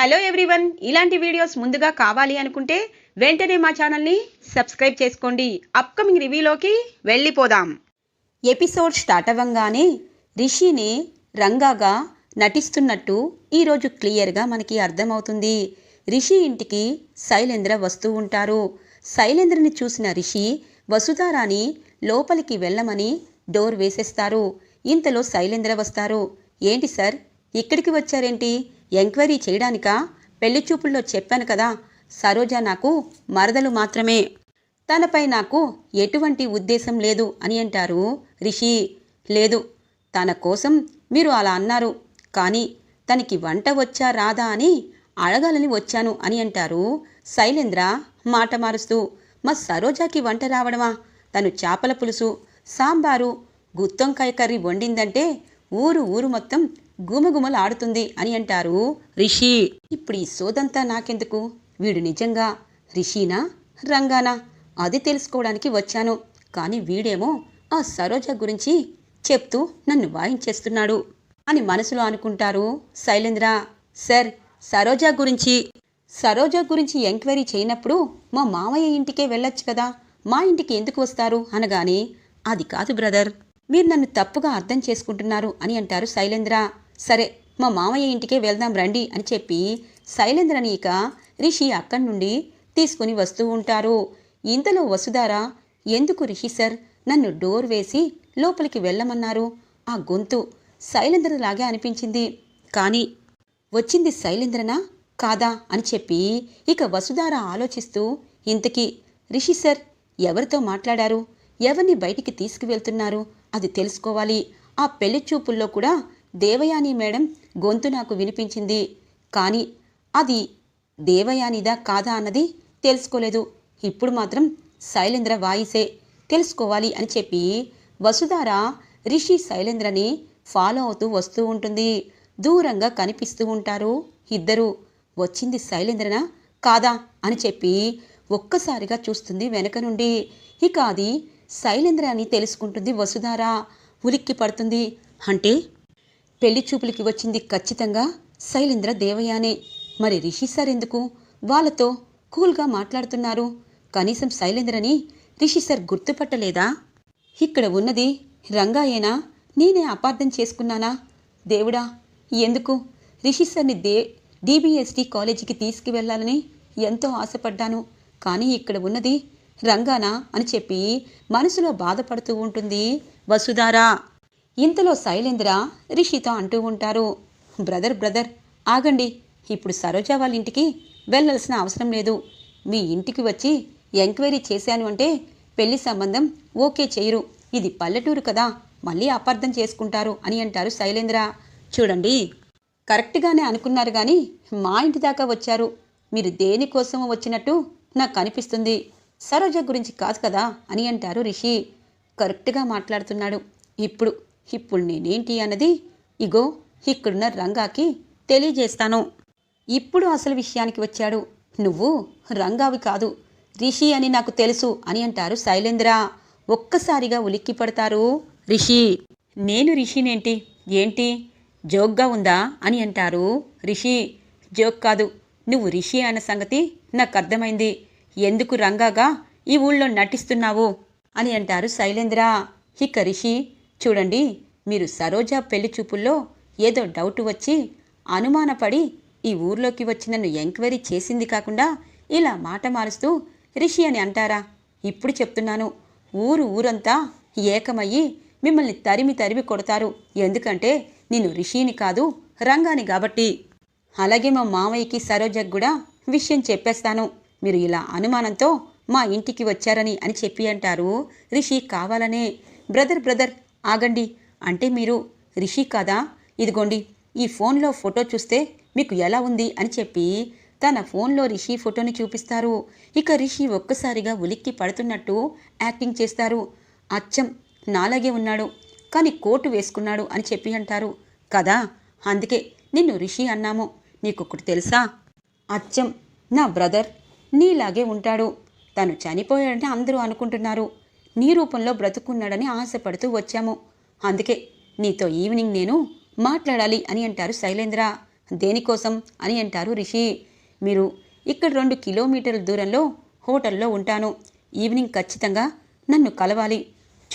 Hello everyone ఇలాంటి videos ముందుగా కావాలి అనుకుంటే వెంటనే మా ఛానల్ని సబ్స్క్రైబ్ చేసుకోండి. అప్కమింగ్ రివ్యూలోకి వెళ్ళిపోదాం. ఎపిసోడ్ స్టార్ట్ అవ్వంగానే రిషిని రంగాగా నటిస్తున్నట్టు ఈరోజు క్లియర్గా మనకి అర్థమవుతుంది. రిషి ఇంటికి శైలేంద్ర వస్తూ ఉంటారు. శైలేంద్రని చూసిన రిషి వసుధారాని లోపలికి వెళ్ళమని డోర్ వేసేస్తారు. ఇంతలో శైలేంద్ర వస్తారు. ఏంటి సార్? ఇక్కడికి వచ్చారేంటి? ఎంక్వైరీ చేయడానికా? పెళ్ళి చూపుల్లో చెప్పాను కదా సరోజ నాకు మరదలు మాత్రమే. తనపై నాకు ఎటువంటి ఉద్దేశం లేదు అని అంటారు రిషి. లేదు తన కోసం మీరు అలా అన్నారు కానీ తనకి వంట వచ్చా రాదా అని అడగాలని వచ్చాను అని అంటారు శైలేంద్ర మాట మారుస్తూ. మా సరోజాకి వంట రావడమా? తను చేపల పులుసు సాంబారు గుత్తొంకాయ కర్రీ వండిందంటే ఊరు ఊరు మొత్తం గుమగుమలాడుతుంది అని అంటారు రిషి. ఇప్పుడు ఈ సోదంతా నాకెందుకు? వీడు నిజంగా రిషీనా రంగానా? అది తెలుసుకోవడానికి వచ్చాను. కానీ వీడేమో ఆ సరోజ గురించి చెప్తూ నన్ను వాయించేస్తున్నాడు అని మనసులో అనుకుంటారు శైలేంద్ర. సార్ సరోజ గురించి. సరోజ గురించి ఎంక్వైరీ చేయనప్పుడు మా మామయ్య ఇంటికే వెళ్ళొచ్చు కదా? మా ఇంటికి ఎందుకు వస్తారు? అనగానే అది కాదు బ్రదర్ మీరు నన్ను తప్పుగా అర్థం చేసుకుంటున్నారు అని అంటారు శైలేంద్ర. సరే మా మామయ్య ఇంటికే వెళ్దాం రండి అని చెప్పి శైలేంద్రని ఇక రిషి అక్కడి నుండి తీసుకుని వస్తూ ఉంటారు. ఇంతలో వసుధార ఎందుకు రిషి సార్? నన్ను డోర్ వేసి లోపలికి వెళ్ళమన్నారు. ఆ గొంతు శైలేంద్రలాగే అనిపించింది. కానీ వచ్చింది శైలేంద్రనా? కాదా? అని చెప్పి ఇక వసుధార ఆలోచిస్తూ ఇంతకీ రిషి సార్ ఎవరితో మాట్లాడారు? ఎవరిని బయటికి తీసుకువెళ్తున్నారు? అది తెలుసుకోవాలి. ఆ పెళ్ళి చూపుల్లో కూడా దేవయాని మేడం గొంతు నాకు వినిపించింది. కానీ అది దేవయానిదా కాదా అన్నది తెలుసుకోలేదు. ఇప్పుడు మాత్రం శైలేంద్ర వాయిసే తెలుసుకోవాలి అని చెప్పి వసుధార రిషి శైలేంద్రని ఫాలో అవుతూ వస్తూ ఉంటుంది. దూరంగా కనిపిస్తూ ఉంటారు ఇద్దరు. వచ్చింది శైలేంద్రనా కాదా అని చెప్పి ఒక్కసారిగా చూస్తుంది వెనక నుండి. ఇక అది శైలేంద్ర అని తెలుసుకుంటుంది వసుధార. ఉలిక్కి పడుతుంది. అంటే పెళ్ళి చూపులకి వచ్చింది ఖచ్చితంగా శైలేంద్ర దేవయానే. మరి రిషి సార్ ఎందుకు? వాళ్ళతో కూల్గా మాట్లాడుతున్నారు. కనీసం శైలేంద్రని రిషి సార్ గుర్తుపట్టలేదా? ఇక్కడ ఉన్నది రంగాయేనా? నేనే అపార్థం చేసుకున్నానా? దేవుడా ఎందుకు? రిషి సార్ని దే డీబీఎస్టీ కాలేజీకి తీసుకువెళ్ళాలని ఎంతో ఆశపడ్డాను. కానీ ఇక్కడ ఉన్నది రంగానా అని చెప్పి మనసులో బాధపడుతూ ఉంటుంది. వసుధారా! ఇంతలో శైలేంద్ర రిషితో అంటూ ఉంటారు బ్రదర్ బ్రదర్ ఆగండి. ఇప్పుడు సరోజా వాళ్ళ ఇంటికి వెళ్ళాల్సిన అవసరం లేదు. మీ ఇంటికి వచ్చి ఎంక్వైరీ చేశాను అంటే పెళ్ళి సంబంధం ఓకే చేయరు. ఇది పల్లెటూరు కదా మళ్ళీ అపార్థం చేసుకుంటారు అని అంటారు శైలేంద్ర. చూడండి కరెక్ట్గానే అనుకున్నారు కానీ మా ఇంటి దాకా వచ్చారు. మీరు దేనికోసం వచ్చినట్టు నాకు అనిపిస్తుంది. సరోజ గురించి కాదు కదా అని అంటారు రిషి. కరెక్ట్గా మాట్లాడుతున్నాడు. ఇప్పుడు ఇప్పుడు నేనేంటి అన్నది ఇగో ఇక్కడున్న రంగాకి తెలియజేస్తాను. ఇప్పుడు అసలు విషయానికి వచ్చాడు. నువ్వు రంగావి కాదు రిషి అని నాకు తెలుసు అని అంటారు శైలేంద్ర. ఒక్కసారిగా ఉలిక్కి పడతారు రిషి. నేను రిషినేంటి? ఏంటి? జోక్గా ఉందా? అని అంటారు రిషి. జోక్ కాదు నువ్వు రిషి అన్న సంగతి నాకు అర్థమైంది. ఎందుకు రంగాగా ఈ ఊళ్ళో నటిస్తున్నావు? అని అంటారు శైలేంద్ర. ఇక రిషి చూడండి మీరు సరోజా పెళ్ళి చూపుల్లో ఏదో డౌట్ వచ్చి అనుమానపడి ఈ ఊర్లోకి వచ్చి నన్ను ఎంక్వైరీ చేసింది కాకుండా ఇలా మాట మారుస్తూ రిషి అని అంటారా? ఇప్పుడు చెప్తున్నాను. ఊరు ఊరంతా ఏకమయ్యి మిమ్మల్ని తరిమి తరిమి కొడతారు. ఎందుకంటే నేను రిషిని కాదు రంగాని కాబట్టి. అలాగే మా మామయ్యకి సరోజకు కూడా విషయం చెప్పేస్తాను. మీరు ఇలా అనుమానంతో మా ఇంటికి వచ్చారని అని చెప్పి అంటారు రిషి కావాలనే. బ్రదర్ బ్రదర్ ఆగండి. అంటే మీరు రిషి కాదా? ఇదిగోండి ఈ ఫోన్లో ఫోటో చూస్తే మీకు ఎలా ఉంది అని చెప్పి తన ఫోన్లో రిషి ఫోటోని చూపిస్తారు. ఇక రిషి ఒక్కసారిగా ఉలిక్కి పడుతున్నట్టు యాక్టింగ్ చేస్తారు. అచ్చం నాలాగే ఉన్నాడు కానీ కోటు వేసుకున్నాడు అని చెప్పి అంటారు. కదా అందుకే నిన్ను రిషి అన్నాము. నీకొకటి తెలుసా? అచ్చం నా బ్రదర్ నీలాగే ఉంటాడు. తను చనిపోయాడని అందరూ అనుకుంటున్నారు. నీ రూపంలో బ్రతుకున్నాడని ఆశపడుతూ వచ్చాము. అందుకే నీతో ఈవినింగ్ నేను మాట్లాడాలి అని అంటారు శైలేంద్ర. దేనికోసం అని అంటారు రిషి. మీరు ఇక్కడ రెండు కిలోమీటర్ల దూరంలో హోటల్లో ఉంటాను. ఈవినింగ్ ఖచ్చితంగా నన్ను కలవాలి.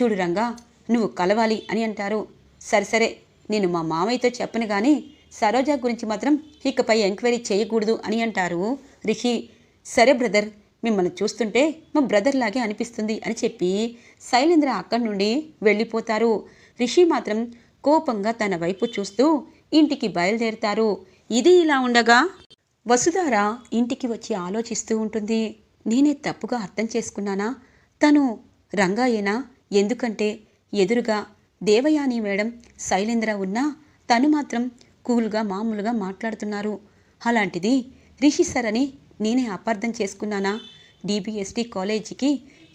చూడు రంగా నువ్వు కలవాలి అని అంటారు. సరే సరే నేను మా మామయ్యతో చెప్పను కానీ సరోజా గురించి మాత్రం ఇకపై ఎంక్వైరీ చేయకూడదు అని అంటారు రిషి. సరే బ్రదర్ మిమ్మల్ని చూస్తుంటే మా బ్రదర్ లాగే అనిపిస్తుంది అని చెప్పి శైలేంద్ర అక్కడి నుండి వెళ్ళిపోతారు. రిషి మాత్రం కోపంగా తన వైపు చూస్తూ ఇంటికి బయలుదేరుతారు. ఇది ఇలా ఉండగా వసుధార ఇంటికి వచ్చి ఆలోచిస్తూ ఉంటుంది. నేనే తప్పుగా అర్థం చేసుకున్నానా? తను రంగాయేనా? ఎందుకంటే ఎదురుగా దేవయాని మేడం శైలేంద్ర ఉన్నా తను మాత్రం కూల్గా మామూలుగా మాట్లాడుతున్నారు. అలాంటిది రిషి సార్ అని నేనే అపార్థం చేసుకున్నానా? డిబిఎస్టి కాలేజీకి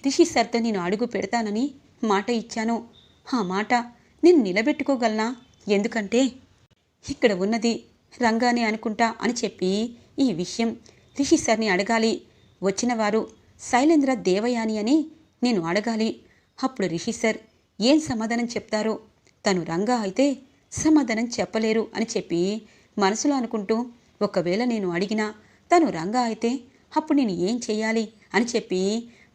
రిషి సర్తో నేను అడుగు పెడతానని మాట ఇచ్చాను. ఆ మాట నేను నిలబెట్టుకోగలనా? ఎందుకంటే ఇక్కడ ఉన్నది రంగానే అనుకుంటా అని చెప్పి ఈ విషయం రిషి సార్ని అడగాలి. వచ్చినవారు శైలేంద్ర దేవయాని అని నేను అడగాలి. అప్పుడు రిషి సార్ ఏం సమాధానం చెప్తారో? తను రంగా అయితే సమాధానం చెప్పలేరు అని చెప్పి మనసులో అనుకుంటూ ఒకవేళ నేను అడిగినా తను రంగా అయితే అప్పుడు నేను ఏం చేయాలి అని చెప్పి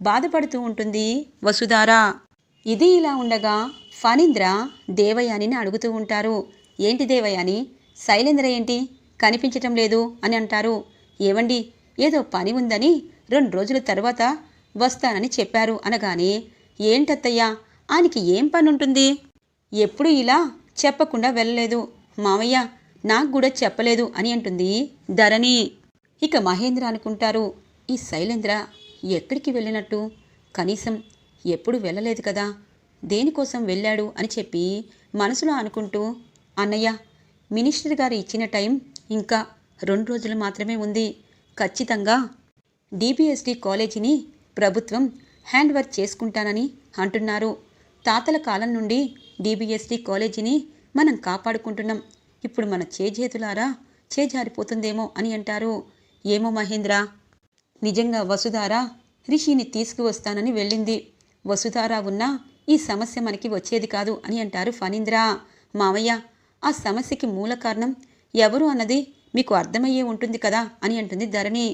బాధపడుతూ ఉంటుంది వసుధారా. ఇది ఇలా ఉండగా ఫణీంద్ర దేవయానిని అడుగుతూ ఉంటారు. ఏంటి దేవయాని? శైలేంద్ర ఏంటి? కనిపించటం లేదు అని అంటారు. ఏవండి? ఏదో పని ఉందని రెండు రోజుల తర్వాత వస్తానని చెప్పారు అనగానే ఏంటత్తయ్యా? ఆయనకి ఏం పని ఉంటుంది ఎప్పుడు ఇలా చెప్పకుండా వెళ్ళలేదు. మామయ్య నాకు కూడా చెప్పలేదు అని అంటుంది ధరణి. ఇక మహేంద్ర అనుకుంటారు ఈ శైలేంద్ర ఎక్కడికి వెళ్ళినట్టు? కనీసం ఎప్పుడు వెళ్ళలేదు కదా? దేనికోసం వెళ్ళాడు అని చెప్పి మనసులో అనుకుంటూ అన్నయ్య మినిస్టర్ గారు ఇచ్చిన టైం ఇంకా రెండు రోజులు మాత్రమే ఉంది. ఖచ్చితంగా డిబిఎస్డి కాలేజీని ప్రభుత్వం హ్యాండ్ వర్క్ చేసుకుంటానని అంటున్నారు. తాతల కాలం నుండి డిబిఎస్డి కాలేజీని మనం కాపాడుకుంటున్నాం. ఇప్పుడు మన చేజేతులారా చేజారిపోతుందేమో అని అంటారు. ఏమో మహేంద్ర? నిజంగా వసుధార? రిషిని తీసుకువస్తానని వెళ్ళింది. వసుధార ఉన్నా ఈ సమస్య మనకి వచ్చేది కాదు అని అంటారు ఫణీంద్ర. మావయ్య ఆ సమస్యకి మూల కారణం ఎవరు అన్నది మీకు అర్థమయ్యే ఉంటుంది కదా అని అంటుంది ధరణి.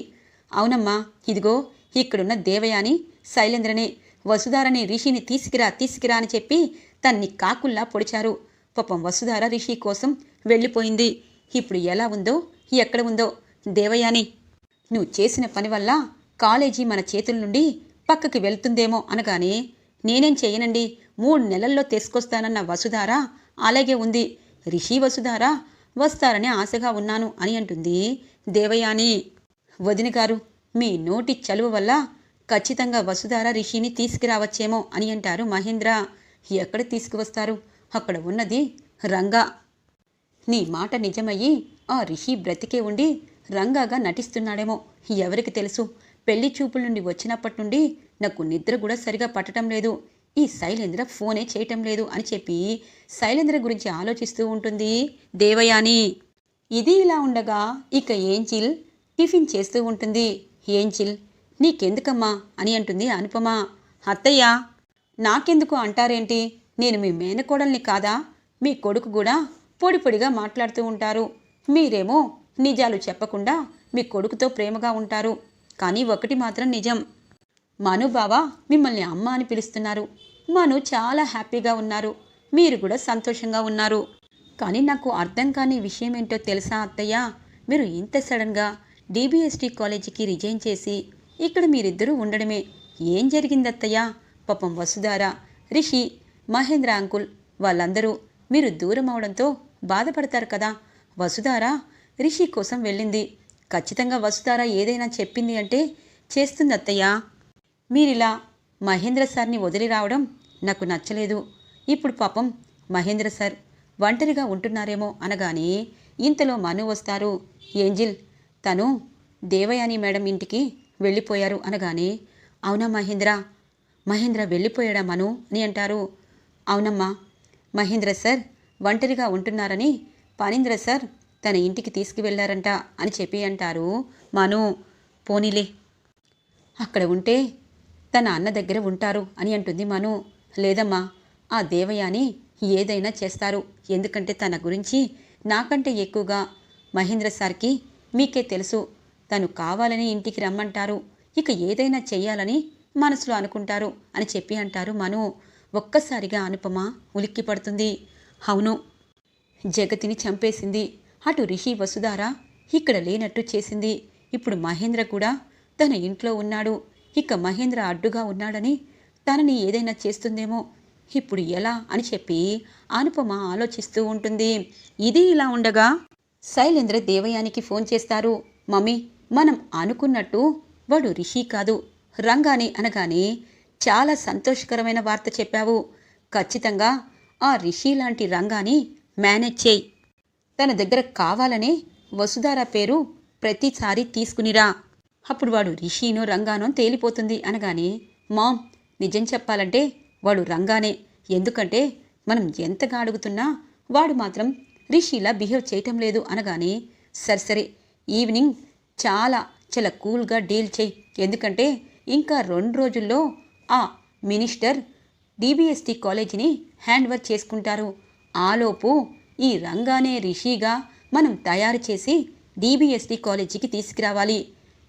అవునమ్మా ఇదిగో ఇక్కడున్న దేవయాని శైలేంద్రనే వసుధారని రిషిని తీసుకురా తీసుకురా అని చెప్పి తన్ని కాకుల్లా పొడిచారు. పాపం వసుధార రిషి కోసం వెళ్ళిపోయింది. ఇప్పుడు ఎలా ఉందో ఎక్కడ ఉందో దేవయాని నువ్వు చేసిన పని వల్ల కాలేజీ మన చేతుల నుండి పక్కకి వెళ్తుందేమో అనగానే నేనేం చేయనండి? మూడు నెలల్లో తీసుకొస్తానన్న వసుధార అలాగే ఉంది. రిషి వసుధార వస్తారని ఆశగా ఉన్నాను అని అంటుంది దేవయాని. వదిన గారు మీ నోటి చలువ వల్ల ఖచ్చితంగా వసుధార రిషిని తీసుకురావచ్చేమో అని అంటారు మహేంద్ర. ఎక్కడ తీసుకువస్తారు? అక్కడ ఉన్నది రంగా. నీ మాట నిజమయ్యి ఆ రిషి బ్రతికే ఉండి రంగాగా నటిస్తున్నాడేమో. ఎవరికి తెలుసు? పెళ్ళి చూపుల నుండి వచ్చినప్పటి నుండి నాకు నిద్ర కూడా సరిగా పట్టడం లేదు. ఈ శైలేంద్ర ఫోనే చేయటం లేదు అని చెప్పి శైలేంద్ర గురించి ఆలోచిస్తూ ఉంటుంది దేవయాని. ఇది ఇలా ఉండగా ఇక ఏంజిల్ టిఫిన్ చేస్తూ ఉంటుంది. ఏంజిల్ నీకెందుకమ్మా అని అంటుంది అనుపమ. అత్తయ్య నాకెందుకు అంటారేంటి? నేను మీ మేనకోడల్ని కాదా? మీ కొడుకు కూడా పొడి పొడిగా మాట్లాడుతూ ఉంటారు. మీరేమో నిజాలు చెప్పకుండా మీ కొడుకుతో ప్రేమగా ఉంటారు. కానీ ఒకటి మాత్రం నిజం. మను బావ మిమ్మల్ని అమ్మ అని పిలుస్తున్నారు. మను చాలా హ్యాపీగా ఉన్నారు. మీరు కూడా సంతోషంగా ఉన్నారు. కానీ నాకు అర్థం కాని విషయం ఏంటో తెలుసా అత్తయ్య? మీరు ఇంత సడన్గా డిబిఎస్టి కాలేజీకి రిజైన్ చేసి ఇక్కడ మీరిద్దరూ ఉండడమే. ఏం జరిగింది అత్తయ్య? పాపం వసుధార రిషి మహేంద్ర అంకుల్ వాళ్ళందరూ మీరు దూరం అవడంతో బాధపడతారు కదా. వసుధార రిషి కోసం వెళ్ళింది. ఖచ్చితంగా వసుధార ఏదైనా చెప్పింది అంటే చేస్తుంది అత్తయ్య. మీరిలా మహేంద్ర సార్ని వదిలి రావడం నాకు నచ్చలేదు. ఇప్పుడు పాపం మహేంద్ర సార్ ఒంటరిగా ఉంటున్నారేమో అనగానే ఇంతలో మను వస్తారు. ఏంజిల్ తను దేవయాని మేడం ఇంటికి వెళ్ళిపోయారు అనగానే అవునా మహేంద్ర? మహేంద్ర వెళ్ళిపోయాడా మను అని అంటారు. అవునమ్మా మహేంద్ర సార్ ఒంటరిగా ఉంటున్నారని పానీంద్ర సార్ తన ఇంటికి తీసుకువెళ్ళారంట అని చెప్పి అంటారు మను. పోనీలే. అక్కడ ఉంటే తన అన్న దగ్గర ఉంటారు అని అంటుంది మను. లేదమ్మా ఆ దేవయాని ఏదైనా చేస్తారు. ఎందుకంటే తన గురించి నాకంటే ఎక్కువగా మహేంద్ర సార్కి మీకే తెలుసు. తను కావాలని ఇంటికి రమ్మంటారు. ఇక ఏదైనా చెయ్యాలని మనసులో అనుకుంటారు అని చెప్పి అంటారు మను. ఒక్కసారిగా అనుపమ ఉలిక్కి పడుతుంది అవును జగతిని చంపేసింది అటు రిషి వసుధార ఇక్కడ లేనట్టు చేసింది. ఇప్పుడు మహేంద్ర కూడా తన ఇంట్లో ఉన్నాడు. ఇక మహేంద్ర అడ్డుగా ఉన్నాడని తనని ఏదైనా చేస్తుందేమో. ఇప్పుడు ఎలా అని చెప్పి అనుపమ ఆలోచిస్తూ ఉంటుంది. ఇది ఇలా ఉండగా శైలేంద్ర దేవయానికి ఫోన్ చేస్తారు. మమ్మీ మనం అనుకున్నట్టు వాడు రిషి కాదు. రంగాని అనగానే చాలా సంతోషకరమైన వార్త చెప్పావు. ఖచ్చితంగా ఆ రిషి లాంటి రంగాని మేనేజ్ చేయి. తన దగ్గర కావాలనే వసుధార పేరు ప్రతిసారి తీసుకునిరా. అప్పుడు వాడు రిషినో రంగానో తేలిపోతుంది అనగానే మామ్ నిజం చెప్పాలంటే వాడు రంగానే. ఎందుకంటే మనం ఎంతగా అడుగుతున్నా వాడు మాత్రం రిషిలా బిహేవ్ చేయటం లేదు అనగానే సరే సరే ఈవినింగ్ చాలా చాలా కూల్గా డీల్ చేయి. ఎందుకంటే ఇంకా రెండు రోజుల్లో ఆ మినిస్టర్ డిబిఎస్టి కాలేజీని హ్యాండ్ ఓవర్ చేసుకుంటారు. ఆలోపు ఈ రంగానే రిషిగా మనం తయారు చేసి డీబీఎస్డి కాలేజీకి తీసుకురావాలి.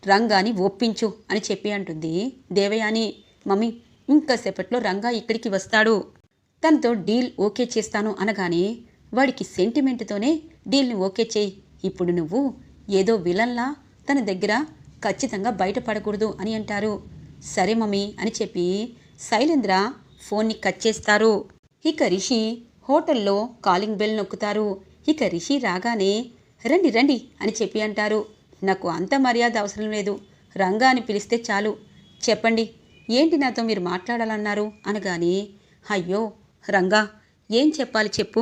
రంగాని ఒప్పించు అని చెప్పి అంటుంది దేవయాని. మమ్మీ ఇంకాసేపట్లో రంగా ఇక్కడికి వస్తాడు. తనతో డీల్ ఓకే చేస్తాను అనగానే వాడికి సెంటిమెంట్తోనే డీల్ని ఓకే చేయి. ఇప్పుడు నువ్వు ఏదో విలన్లా తన దగ్గర ఖచ్చితంగా బయటపడకూడదు అని అంటారు. సరే మమ్మీ అని చెప్పి శైలేంద్ర ఫోన్ని కట్ చేస్తారు. ఇక రిషి హోటల్లో కాలింగ్ బెల్ నొక్కుతారు. ఇక రిషి రాగానే రండి రండి అని చెప్పి అంటారు. నాకు అంత మర్యాద అవసరం లేదు. రంగా అని పిలిస్తే చాలు. చెప్పండి ఏంటి నాతో మీరు మాట్లాడాలన్నారు? అనగానే అయ్యో రంగా ఏం చెప్పాలి చెప్పు.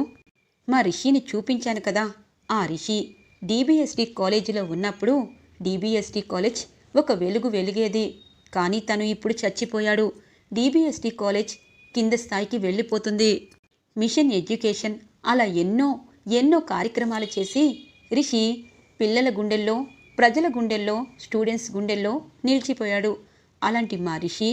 మా రిషిని చూపించాను కదా. ఆ రిషి డీబీఎస్డి కాలేజీలో ఉన్నప్పుడు డీబీఎస్డి కాలేజ్ ఒక వెలుగు వెలిగేది. కానీ తను ఇప్పుడు చచ్చిపోయాడు. డీబీఎస్డి కాలేజ్ కింద స్థాయికి వెళ్ళిపోతుంది. మిషన్ ఎడ్యుకేషన్ అలా ఎన్నో ఎన్నో కార్యక్రమాలు చేసి రిషి పిల్లల గుండెల్లో ప్రజల గుండెల్లో స్టూడెంట్స్ గుండెల్లో నిలిచిపోయాడు. అలాంటి మా రిషి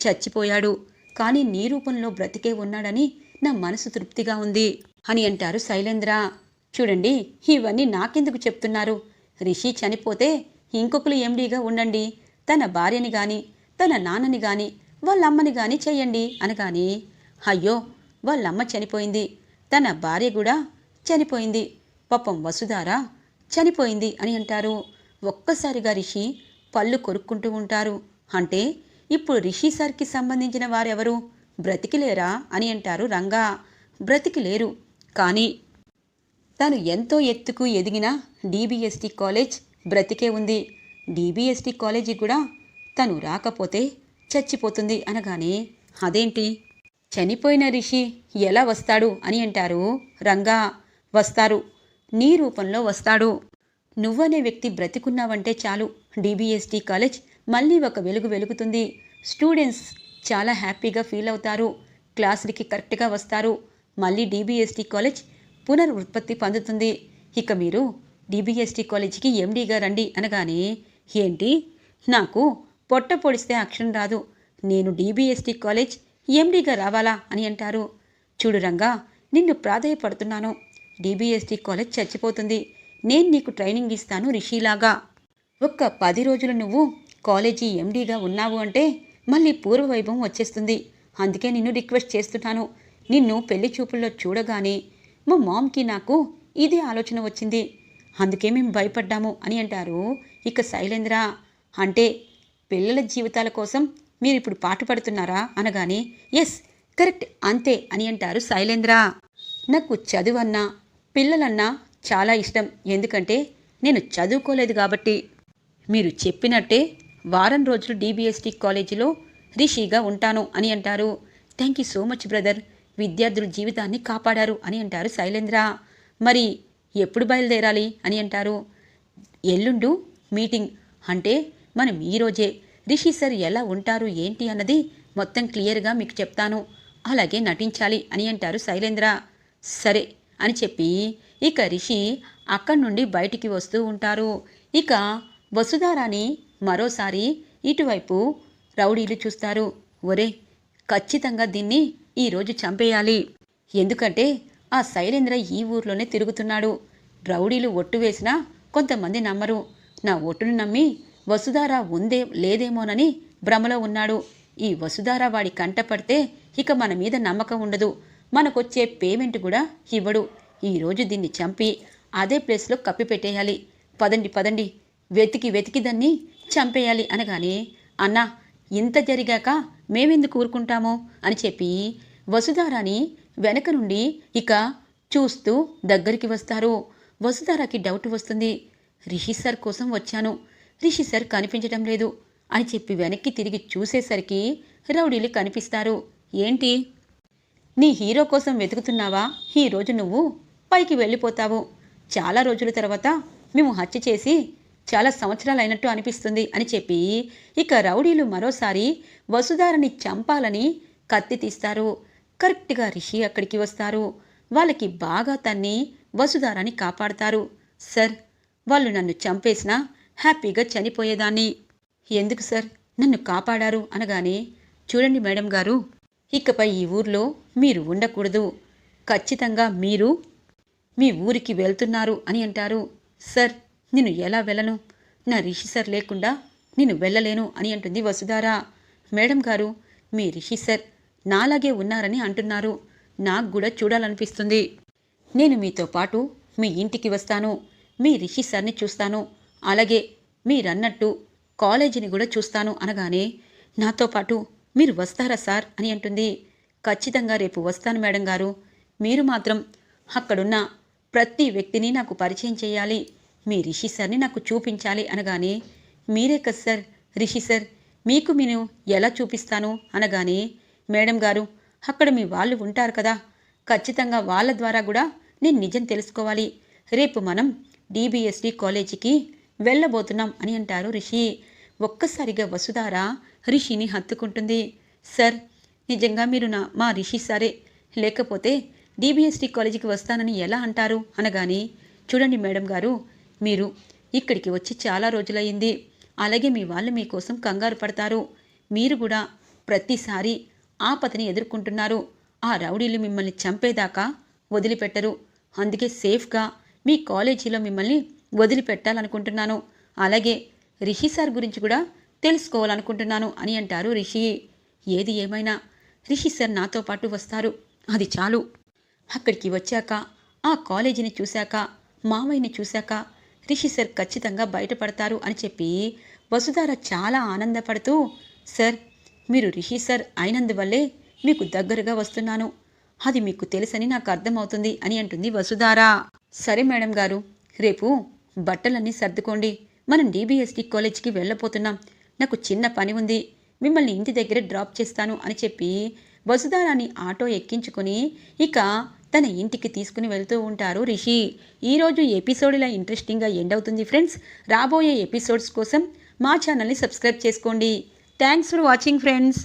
చచ్చిపోయాడు. కానీ నీ రూపంలో బ్రతికే ఉన్నాడని నా మనసు తృప్తిగా ఉంది అని అంటారు శైలేంద్ర. చూడండి ఇవన్నీ నాకెందుకు చెప్తున్నారు? రిషి చనిపోతే ఇంకొకరు ఎండీగా ఉండండి. తన భార్యని కానీ తన నాన్నని కానీ వాళ్ళ అమ్మని కానీ చెయ్యండి అనగాని అయ్యో వాళ్ళమ్మ చనిపోయింది. తన భార్య కూడా చనిపోయింది. పాపం వసుధార చనిపోయింది అని అంటారు. ఒక్కసారిగా రిషి పళ్ళు కొరుక్కుంటూ ఉంటారు. అంటే ఇప్పుడు రిషి సార్కి సంబంధించిన వారెవరు? బ్రతికిలేరా అని అంటారు రంగా. బ్రతికిలేరు. కానీ తను ఎంతో ఎత్తుకు ఎదిగిన డీబీఎస్టీ కాలేజ్ బ్రతికే ఉంది. డీబీఎస్టీ కాలేజీ కూడా తను రాకపోతే చచ్చిపోతుంది అనగానే అదేంటి? చనిపోయిన రిషి ఎలా వస్తాడు అని అంటారు. రంగా వస్తారు. నీ రూపంలో వస్తాడు. నువ్వనే వ్యక్తి బ్రతికున్నావంటే చాలు. డీబీఎస్టీ కాలేజ్ మళ్ళీ ఒక వెలుగు వెలుగుతుంది. స్టూడెంట్స్ చాలా హ్యాపీగా ఫీల్ అవుతారు. క్లాసులకి కరెక్ట్గా వస్తారు. మళ్ళీ డీబీఎస్టీ కాలేజ్ పునరుత్పత్తి పొందుతుంది. ఇక మీరు డిబిఎస్టీ కాలేజీకి ఎండీగా రండి అనగానే ఏంటి? నాకు పొట్ట పొడిస్తే అక్షరం రాదు. నేను డీబీఎస్టీ కాలేజ్ ఎండీగా రావాలా అని అంటారు. చూడు రంగా నిన్ను ప్రాధాయపడుతున్నాను. డీబీఎస్టీ కాలేజ్ చచ్చిపోతుంది. నేను నీకు ట్రైనింగ్ ఇస్తాను రిషిలాగా. ఒక్క పది రోజులు నువ్వు కాలేజీ ఎండీగా ఉన్నావు అంటే మళ్ళీ పూర్వ వైభవం వచ్చేస్తుంది. అందుకే నిన్ను రిక్వెస్ట్ చేస్తున్నాను. నిన్ను పెళ్ళి చూపుల్లో చూడగానే మా మామ్కి నాకు ఇదే ఆలోచన వచ్చింది. అందుకే మేము భయపడ్డాము అని అంటారు ఇక శైలేంద్ర. అంటే పిల్లల జీవితాల కోసం మీరు ఇప్పుడు పాటు పడుతున్నారా? అనగానే ఎస్ కరెక్ట్ అంతే అని అంటారు శైలేంద్ర. నాకు చదువన్నా పిల్లలన్నా చాలా ఇష్టం ఎందుకంటే నేను చదువుకోలేదు కాబట్టి. మీరు చెప్పినట్టే వారం రోజులు డీబీఎస్టీ కాలేజీలో రిషిగా ఉంటాను అని అంటారు. Thank you so much brother. విద్యార్థుల జీవితాన్ని కాపాడారు అని అంటారు శైలేంద్ర. మరి ఎప్పుడు బయలుదేరాలి? అని అంటారు. ఎల్లుండు మీటింగ్. అంటే మనం ఈరోజే రిషి సార్ ఎలా ఉంటారు ఏంటి అన్నది మొత్తం క్లియర్గా మీకు చెప్తాను. అలాగే నటించాలి అని అంటారు శైలేంద్ర. సరే అని చెప్పి ఇక రిషి అక్కడి నుండి బయటికి వస్తూ ఉంటారు. ఇక వసుధారాని మరోసారి ఇటువైపు రౌడీలు చూస్తారు. ఒరే ఖచ్చితంగా దీన్ని ఈరోజు చంపేయాలి. ఎందుకంటే ఆ శైలేంద్ర ఈ ఊర్లోనే తిరుగుతున్నాడు. రౌడీలు ఒట్టు వేసినా కొంతమంది నమ్మరు. నా ఒట్టును నమ్మి వసుధార ఉందే లేదేమోనని భ్రమలో ఉన్నాడు. ఈ వసుధార వాడి కంట పడితే ఇక మన మీద నమ్మకం ఉండదు. మనకొచ్చే పేమెంట్ కూడా ఇవ్వడు. ఈరోజు దీన్ని చంపి అదే ప్లేస్లో కప్పి పెట్టేయాలి. పదండి పదండి. వెతికి వెతికి దాన్ని చంపేయాలి అనగానే అన్నా ఇంత జరిగాక మేమెందుకు ఊరుకుంటాము? అని చెప్పి వసుధారాని వెనక నుండి ఇక చూస్తూ దగ్గరికి వస్తారు. వసుధారాకి డౌట్ వస్తుంది. రిషి కోసం వచ్చాను. రిషి సార్ కనిపించడం లేదు అని చెప్పి వెనక్కి తిరిగి చూసేసరికి రౌడీలు కనిపిస్తారు. ఏంటి? నీ హీరో కోసం వెతుకుతున్నావా? ఈ రోజు నువ్వు పైకి వెళ్ళిపోతావు. చాలా రోజుల తర్వాత మేము హత్య చేసి చాలా సంవత్సరాలు అయినట్టు అనిపిస్తుంది అని చెప్పి ఇక రౌడీలు మరోసారి వసుధారని చంపాలని కత్తి తీస్తారు. కరెక్ట్గా రిషి అక్కడికి వస్తారు. వాళ్ళకి బాగా తన్ని వసుధారని కాపాడతారు. సార్ వాళ్ళు నన్ను చంపేసినా హ్యాపీగా చనిపోయేదాన్ని. ఎందుకు సార్? నన్ను కాపాడారు అనగానే చూడండి మేడం గారు ఇకపై ఈ ఊర్లో మీరు ఉండకూడదు. ఖచ్చితంగా మీరు మీ ఊరికి వెళ్తున్నారు అని అంటారు. సార్ నేను ఎలా వెళ్ళను? నా రిషి సార్ లేకుండా నేను వెళ్ళలేను అని అంటుంది వసుధారా. మేడం గారు మీ రిషి సార్ నాలాగే ఉన్నారని అంటున్నారు. నాకు కూడా చూడాలనిపిస్తుంది. నేను మీతో పాటు మీ ఇంటికి వస్తాను. మీ రిషి సార్ని చూస్తాను. అలాగే మీరన్నట్టు కాలేజీని కూడా చూస్తాను అనగానే నాతో పాటు మీరు వస్తారా సార్ అని అంటుంది. ఖచ్చితంగా రేపు వస్తాను మేడం గారు. మీరు మాత్రం అక్కడున్న ప్రతి వ్యక్తిని నాకు పరిచయం చేయాలి. మీ రిషి సార్ని నాకు చూపించాలి అనగానే మీరే కదా సార్? రిషి సార్ మీకు నేను ఎలా చూపిస్తాను అనగానే మేడం గారు అక్కడ మీ వాళ్ళు ఉంటారు కదా. ఖచ్చితంగా వాళ్ళ ద్వారా కూడా నేను నిజం తెలుసుకోవాలి. రేపు మనం డిబిఎస్డి కాలేజీకి వెళ్ళబోతున్నాం అని అంటారు రిషి. ఒక్కసారిగా వసుధార రిషిని హత్తుకుంటుంది. సార్ నిజంగా మీరు నా మా రిషి సరే. లేకపోతే డిబిఎస్టీ కాలేజీకి వస్తానని ఎలా అంటారు? అనగానే చూడండి మేడం గారు మీరు ఇక్కడికి వచ్చి చాలా రోజులయ్యింది. అలాగే మీ వాళ్ళు మీకోసం కంగారు పడతారు. మీరు కూడా ప్రతిసారి ఆపదని ఎదుర్కొంటున్నారు. ఆ రౌడీలు మిమ్మల్ని చంపేదాకా వదిలిపెట్టరు. అందుకే సేఫ్గా మీ కాలేజీలో మిమ్మల్ని వదిలిపెట్టాలనుకుంటున్నాను. అలాగే రిషి సార్ గురించి కూడా తెలుసుకోవాలనుకుంటున్నాను అని అంటారు రిషి. ఏది ఏమైనా రిషి సార్ నాతో పాటు వస్తారు. అది చాలు. అక్కడికి వచ్చాక ఆ కాలేజీని చూశాక మామయ్యని చూశాక రిషి సార్ ఖచ్చితంగా బయటపడతారు అని చెప్పి వసుధార చాలా ఆనందపడుతూ సార్ మీరు రిషి సార్ అయినందువల్లే మీకు దగ్గరగా వస్తున్నాను. అది మీకు తెలుసని నాకు అర్థమవుతుంది అని అంటుంది వసుధార. సరే మేడం గారు రేపు బట్టలన్నీ సర్దుకోండి. మనం డీబీఎస్టీ కాలేజ్కి వెళ్ళబోతున్నాం. నాకు చిన్న పని ఉంది. మిమ్మల్ని ఇంటి దగ్గర డ్రాప్ చేస్తాను అని చెప్పి వసుధారాని ఆటో ఎక్కించుకొని ఇక తన ఇంటికి తీసుకుని వెళ్తూ ఉంటారు రిషి. ఈరోజు ఎపిసోడ్ ఇలా ఇంట్రెస్టింగ్గా ఎండ్ అవుతుంది ఫ్రెండ్స్. రాబోయే ఎపిసోడ్స్ కోసం మా ఛానల్ని సబ్స్క్రైబ్ చేసుకోండి. Thanks for watching friends.